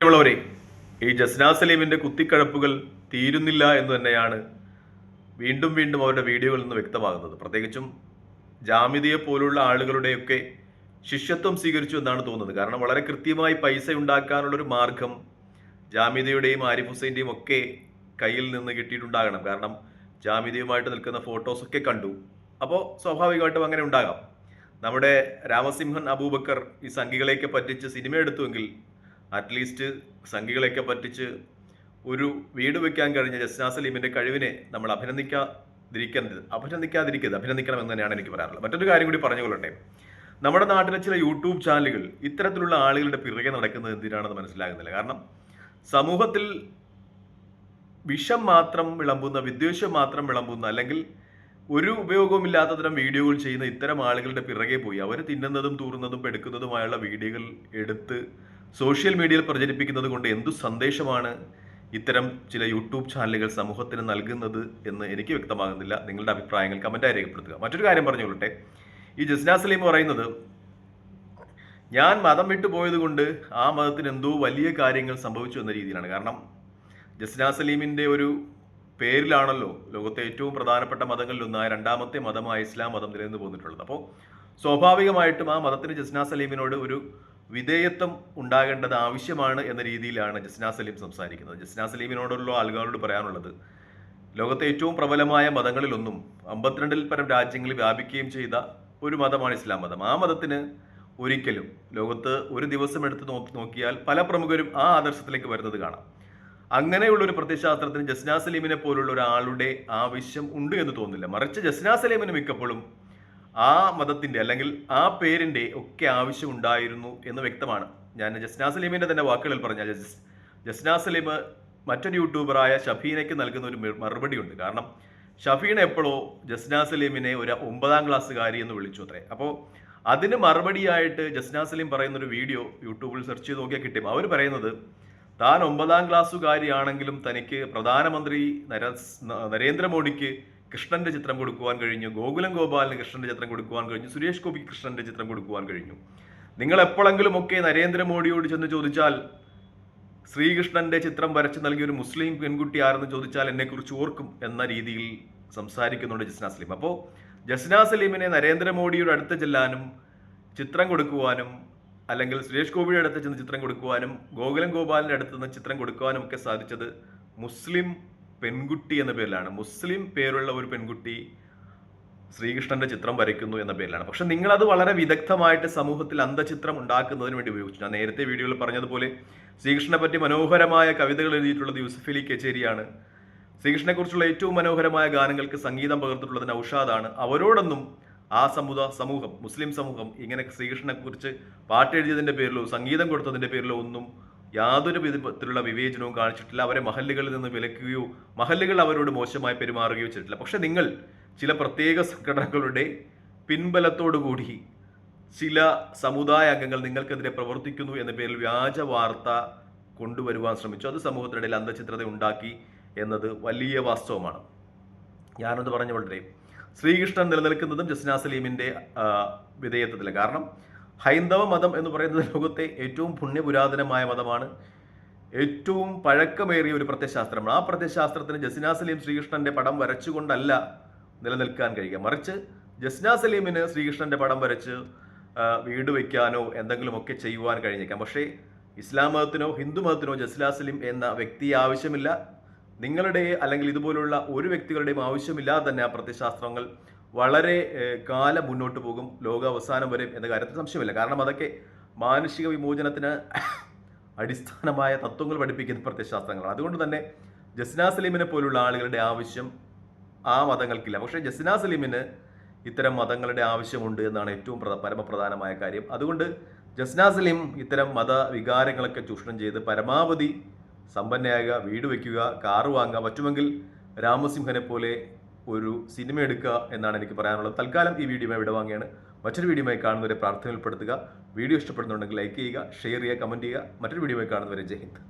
പ്രിയമുള്ളവരെ ഈ ജസ്ന സലീമിന്റെ കുത്തിക്കഴപ്പുകൾ തീരുന്നില്ല എന്ന് തന്നെയാണ് വീണ്ടും വീണ്ടും അവരുടെ വീഡിയോകളിൽ നിന്ന് വ്യക്തമാകുന്നത്. പ്രത്യേകിച്ചും ജാമിതയെ പോലുള്ള ആളുകളുടെയൊക്കെ ശിഷ്യത്വം സ്വീകരിച്ചു എന്നാണ് തോന്നുന്നത്. കാരണം വളരെ കൃത്യമായി പൈസ ഉണ്ടാക്കാനുള്ളൊരു മാർഗം ജാമിതയുടെയും ആരിഫ് ഹുസൈന്റെയും ഒക്കെ കയ്യിൽ നിന്ന് കിട്ടിയിട്ടുണ്ടാകണം. കാരണം ജാമിതയുമായിട്ട് നിൽക്കുന്ന ഫോട്ടോസൊക്കെ കണ്ടു. അപ്പോൾ സ്വാഭാവികമായിട്ടും അങ്ങനെ ഉണ്ടാകാം. നമ്മുടെ രാമസിംഹൻ അബൂബക്കർ ഈ സംഘികളെയൊക്കെ പറ്റിച്ച് സിനിമ എടുത്തുവെങ്കിൽ അറ്റ്ലീസ്റ്റ് സംഘികളെയൊക്കെ പറ്റിച്ച് ഒരു വീട് വെക്കാൻ കഴിഞ്ഞ ജസ്ന സലീമിന്റെ കഴിവിനെ നമ്മൾ അഭിനന്ദിക്കാതിരിക്കരുത്. അഭിനന്ദിക്കാതിരിക്കരുത്. അഭിനന്ദിക്കണം എന്ന് തന്നെയാണ് എനിക്ക് പറയാറുള്ളത് മറ്റൊരു കാര്യം കൂടി പറഞ്ഞു പറഞ്ഞുകൊള്ളട്ടെ നമ്മുടെ നാട്ടിലെ ചില യൂട്യൂബ് ചാനലുകൾ ഇത്തരത്തിലുള്ള ആളുകളുടെ പിറകെ നടക്കുന്നത് എന്തിനാണെന്ന് മനസ്സിലാകുന്നില്ല. കാരണം സമൂഹത്തിൽ വിഷം മാത്രം വിളമ്പുന്ന വിദ്വേഷം മാത്രം വിളമ്പുന്ന അല്ലെങ്കിൽ ഒരു ഉപയോഗവുമില്ലാത്ത തരം വീഡിയോകൾ ചെയ്യുന്ന ഇത്തരം ആളുകളുടെ പിറകെ പോയി. അവർ തിന്നുന്നതും തൂറുന്നതും പെടുക്കുന്നതുമായുള്ള വീഡിയോകൾ എടുത്ത് സോഷ്യൽ മീഡിയയിൽ പ്രചരിപ്പിക്കുന്നത് കൊണ്ട് എന്തു സന്ദേശമാണ് ഇത്തരം ചില യൂട്യൂബ് ചാനലുകൾ സമൂഹത്തിന് നൽകുന്നത് എന്ന് എനിക്ക് വ്യക്തമാകുന്നില്ല. നിങ്ങളുടെ അഭിപ്രായങ്ങൾ കമന്റായി രേഖപ്പെടുത്തുക. മറ്റൊരു കാര്യം പറഞ്ഞുകൊള്ളട്ടെ. ഈ ജസ്ന സലീം പറയുന്നത് ഞാൻ മതം വിട്ടു പോയത് കൊണ്ട് ആ മതത്തിന് എന്തോ വലിയ കാര്യങ്ങൾ സംഭവിച്ചു എന്ന രീതിയിലാണ്. കാരണം ജസ്ന സലീമിന്റെ ഒരു പേരിലാണല്ലോ ലോകത്തെ ഏറ്റവും പ്രധാനപ്പെട്ട മതങ്ങളിലൊന്നായ രണ്ടാമത്തെ മതമായ ഇസ്ലാം മതം നിലനിന്ന് പോന്നിട്ടുള്ളത്. അപ്പോൾ സ്വാഭാവികമായിട്ടും ആ മതത്തിന് ജസ്ന സലീമിനോട് ഒരു വിധേയത്വം ഉണ്ടാകേണ്ടത് ആവശ്യമാണ് എന്ന രീതിയിലാണ് ജസ്ന സലീം സംസാരിക്കുന്നത്. ജസ്ന സലീമിനോടുള്ള ആളുകളോട് പറയാനുള്ളത് ലോകത്തെ ഏറ്റവും പ്രബലമായ മതങ്ങളിലൊന്നും അമ്പത്തിരണ്ടിൽ പരം രാജ്യങ്ങളിൽ വ്യാപിക്കുകയും ചെയ്ത ഒരു മതമാണ് ഇസ്ലാം മതം. ആ മതത്തിന് ഒരിക്കലും ലോകത്ത് ഒരു ദിവസം എടുത്ത് നോക്കി നോക്കിയാൽ പല പ്രമുഖരും ആ ആദർശത്തിലേക്ക് വരുന്നത് കാണാം. അങ്ങനെയുള്ള ഒരു പ്രത്യശാസ്ത്രത്തിന് ജസ്ന സലീമിനെ പോലുള്ള ഒരാളുടെ ആവശ്യം ഉണ്ട് എന്ന് തോന്നുന്നില്ല. മറിച്ച് ജസ്ന സലീമിന് മിക്കപ്പോഴും ആ മതത്തിന്റെ അല്ലെങ്കിൽ ആ പേരിന്റെ ഒക്കെ ആവശ്യം ഉണ്ടായിരുന്നു എന്ന് വ്യക്തമാണ്. ഞാൻ ജസ്നാ സലീമിന്റെ തന്നെ വാക്കുകളിൽ പറഞ്ഞ ജസ് ജസ്ന സലീം മറ്റൊരു യൂട്യൂബറായ ഷഫീനയ്ക്ക് നൽകുന്ന ഒരു മറുപടി മറുപടിയുണ്ട്. കാരണം ഷഫീന എപ്പോഴോ ജസ്നാ സലീമിനെ ഒരു ഒമ്പതാം ക്ലാസ്സുകാരി എന്ന് വിളിച്ചു അത്രേ. അപ്പോൾ അതിന് മറുപടിയായിട്ട് ജസ്നാ സലീം പറയുന്ന ഒരു വീഡിയോ യൂട്യൂബിൽ സെർച്ച് ചെയ്ത് നോക്കിയാൽ കിട്ടും. അവർ പറയുന്നത് താൻ ഒമ്പതാം ക്ലാസ്സുകാരിയാണെങ്കിലും തനിക്ക് പ്രധാനമന്ത്രി നര- നരേന്ദ്രമോദിക്ക് കൃഷ്ണന്റെ ചിത്രം കൊടുക്കുവാൻ കഴിഞ്ഞു. ഗോകുലം ഗോപാലിന് കൃഷ്ണന്റെ ചിത്രം കൊടുക്കുവാൻ കഴിഞ്ഞു. സുരേഷ് ഗോപിക്ക് കൃഷ്ണന്റെ ചിത്രം കൊടുക്കുവാൻ കഴിഞ്ഞു. നിങ്ങൾ എപ്പോഴെങ്കിലും ഒക്കെ നരേന്ദ്രമോദിയോട് ചെന്ന് ചോദിച്ചാൽ ശ്രീകൃഷ്ണന്റെ ചിത്രം വരച്ച് നൽകിയ ഒരു മുസ്ലിം പെൺകുട്ടി ആരെന്ന് ചോദിച്ചാൽ എന്നെക്കുറിച്ച് ഓർക്കും എന്ന രീതിയിൽ സംസാരിക്കുന്നുണ്ട് ജസ്ന സലീം. അപ്പോൾ ജസ്ന സലീമിനെ നരേന്ദ്രമോദിയുടെ അടുത്ത് ചെല്ലാനും ചിത്രം കൊടുക്കുവാനും അല്ലെങ്കിൽ സുരേഷ് ഗോപിയുടെ അടുത്ത് ചെന്ന് ചിത്രം കൊടുക്കുവാനും ഗോകുലം ഗോപാലിന്റെ അടുത്ത് നിന്ന് ചിത്രം കൊടുക്കുവാനും ഒക്കെ സാധിച്ചത് മുസ്ലിം പെൺകുട്ടി എന്ന പേരിലാണ്. മുസ്ലിം പേരുള്ള ഒരു പെൺകുട്ടി ശ്രീകൃഷ്ണന്റെ ചിത്രം വരയ്ക്കുന്നു എന്ന പേരിലാണ്. പക്ഷെ നിങ്ങൾ അത് വളരെ വിദഗ്ധമായിട്ട് സമൂഹത്തിൽ അന്ധചിത്രം ഉണ്ടാക്കുന്നതിന് വേണ്ടി ഉപയോഗിച്ചു. ഞാൻ നേരത്തെ വീഡിയോയിൽ പറഞ്ഞതുപോലെ ശ്രീകൃഷ്ണനെ പറ്റി മനോഹരമായ കവിതകൾ എഴുതിയിട്ടുള്ളത് യൂസഫ് അലി കച്ചേരിയാണ്. ശ്രീകൃഷ്ണനെക്കുറിച്ചുള്ള ഏറ്റവും മനോഹരമായ ഗാനങ്ങൾക്ക് സംഗീതം പകർത്തിട്ടുള്ളത് നൌഷാദാണ് അവരോടൊന്നും ആ സമുദ സമൂഹം മുസ്ലിം സമൂഹം ഇങ്ങനെ ശ്രീകൃഷ്ണനെക്കുറിച്ച് കുറിച്ച് പാട്ടെഴുതിയതിന്റെ പേരിലോ സംഗീതം കൊടുത്തതിന്റെ പേരിലോ ഒന്നും യാതൊരു വിധത്തിലുള്ള വിവേചനവും കാണിച്ചിട്ടില്ല. അവരെ മഹല്ലുകളിൽ നിന്ന് വിലക്കുകയോ മഹല്ലുകൾ അവരോട് മോശമായി പെരുമാറുകയോ ചെയ്തിട്ടില്ല. പക്ഷെ നിങ്ങൾ ചില പ്രത്യേക സംഘടനകളുടെ പിൻബലത്തോടുകൂടി ചില സമുദായ അംഗങ്ങൾ നിങ്ങൾക്കെതിരെ പ്രവർത്തിക്കുന്നു എന്ന പേരിൽ വ്യാജ വാർത്ത കൊണ്ടുവരുവാൻ ശ്രമിച്ചു. അത് സമൂഹത്തിനിടയിൽ അന്ധചിത്രത ഉണ്ടാക്കി എന്നത് വലിയ വാസ്തവമാണ്. ഞാനത് പറഞ്ഞു വളരെ ശ്രീകൃഷ്ണൻ നിലനിൽക്കുന്നതും ജസ്ന സലീമിന്റെ കാരണം ഹൈന്ദവ മതം എന്ന് പറയുന്നത് ലോകത്തെ ഏറ്റവും പുണ്യപുരാതനമായ മതമാണ്. ഏറ്റവും പഴക്കമേറിയ ഒരു പ്രത്യശാസ്ത്രമാണ്. ആ പ്രത്യശാസ്ത്രത്തിന് ജസ്നാ സലീം ശ്രീകൃഷ്ണന്റെ പടം വരച്ചുകൊണ്ടല്ല നിലനിൽക്കാൻ കഴിയുക. മറിച്ച് ജസ്നാ സലീമിന് ശ്രീകൃഷ്ണന്റെ പടം വരച്ച് വീട് വയ്ക്കാനോ എന്തെങ്കിലുമൊക്കെ ചെയ്യുവാൻ കഴിഞ്ഞേക്കാം. പക്ഷേ ഇസ്ലാം മതത്തിനോ ഹിന്ദു മതത്തിനോ ജസ്ന സലീം എന്ന വ്യക്തി ആവശ്യമില്ല. നിങ്ങളുടെ അല്ലെങ്കിൽ ഇതുപോലുള്ള ഒരു വ്യക്തികളുടെയും ആവശ്യമില്ലാതെ തന്നെ ആ പ്രത്യയശാസ്ത്രങ്ങൾ വളരെ കാലം മുന്നോട്ട് പോകും ലോകാവസാനം വരെ എന്ന കാര്യത്തിൽ സംശയമില്ല. കാരണം അതൊക്കെ മാനുഷിക വിമോചനത്തിന് അടിസ്ഥാനമായ തത്വങ്ങൾ പഠിപ്പിക്കുന്ന പ്രത്യശാസ്ത്രങ്ങളാണ് അതുകൊണ്ട് തന്നെ ജസ്ന സലീമിനെ പോലുള്ള ആളുകളുടെ ആവശ്യം ആ മതങ്ങൾക്കില്ല. പക്ഷേ ജസ്ന സലീമിന് ഇത്തരം മതങ്ങളുടെ ആവശ്യമുണ്ട് എന്നാണ് ഏറ്റവും പരമപ്രധാനമായ കാര്യം. അതുകൊണ്ട് ജസ്ന സലീം ഇത്തരം മതവികാരങ്ങളൊക്കെ ചൂഷണം ചെയ്ത് പരമാവധി സമ്പന്നയാകുക വീട് വയ്ക്കുക കാറ് വാങ്ങുക പറ്റുമെങ്കിൽ രാമസിംഹനെ പോലെ ഒരു സിനിമ എടുക്കുക എന്നാണ് എനിക്ക് പറയാനുള്ളത്. തൽക്കാലം ഈ വീഡിയോ ഇവിടെ വാങ്ങിയാണ് മറ്റൊരു വീഡിയോയുമായി കാണുന്നവരെ പ്രാർത്ഥന ഉൾപ്പെടുത്തുക. വീഡിയോ ഇഷ്ടപ്പെടുന്നുണ്ടെങ്കിൽ ലൈക്ക് ചെയ്യുക ഷെയർ ചെയ്യുക കമന്റ് ചെയ്യുക. മറ്റൊരു വീഡിയോയുമായി കാണുന്നവരെ ജയ് ഹിന്ദ്.